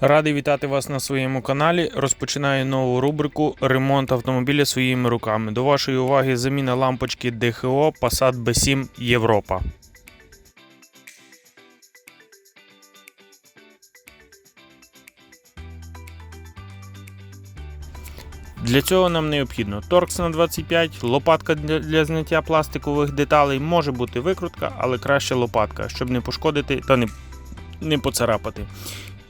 Радий вітати вас на своєму каналі. Розпочинаю нову рубрику Ремонт автомобіля своїми руками. До вашої уваги заміна лампочки ДХО Passat B7 Європа. Для цього нам необхідно торкс на 25, лопатка для, зняття пластикових деталей, може бути викрутка, але краще лопатка, щоб не пошкодити та не, не поцарапати.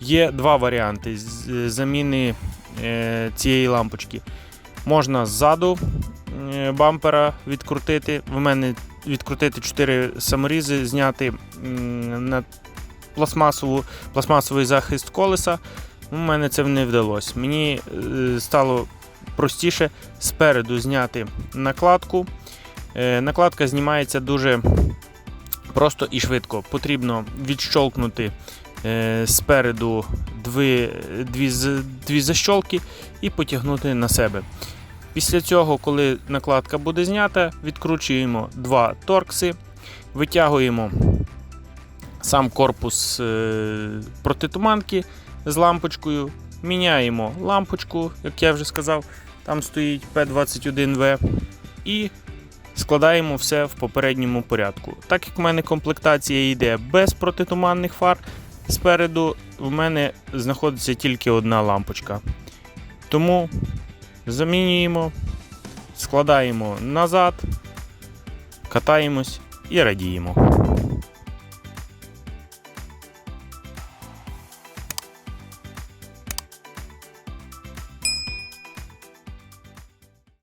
Є два варіанти з- заміни е, цієї лампочки. Можна ззаду е, бампера відкрутити. В мене відкрутити 4 саморізи, зняти на пластмасову, пластмасовий захист колеса. У мене це не вдалося. Мені е, стало простіше спереду зняти накладку. Е, Накладка знімається дуже просто і швидко. Потрібно відщолкнути е, спереду дві, дві, дві защолки і потягнути на себе. Після цього, коли накладка буде знята, відкручуємо два торкси, витягуємо сам корпус е, протитуманки з лампочкою, міняємо лампочку, як я вже сказав, там стоїть P21V, і складаємо все в попередньому порядку. Так як в мене комплектація йде без протитуманних фар, спереду в мене знаходиться тільки одна лампочка. Тому замінюємо, складаємо назад, катаємось і радіємо.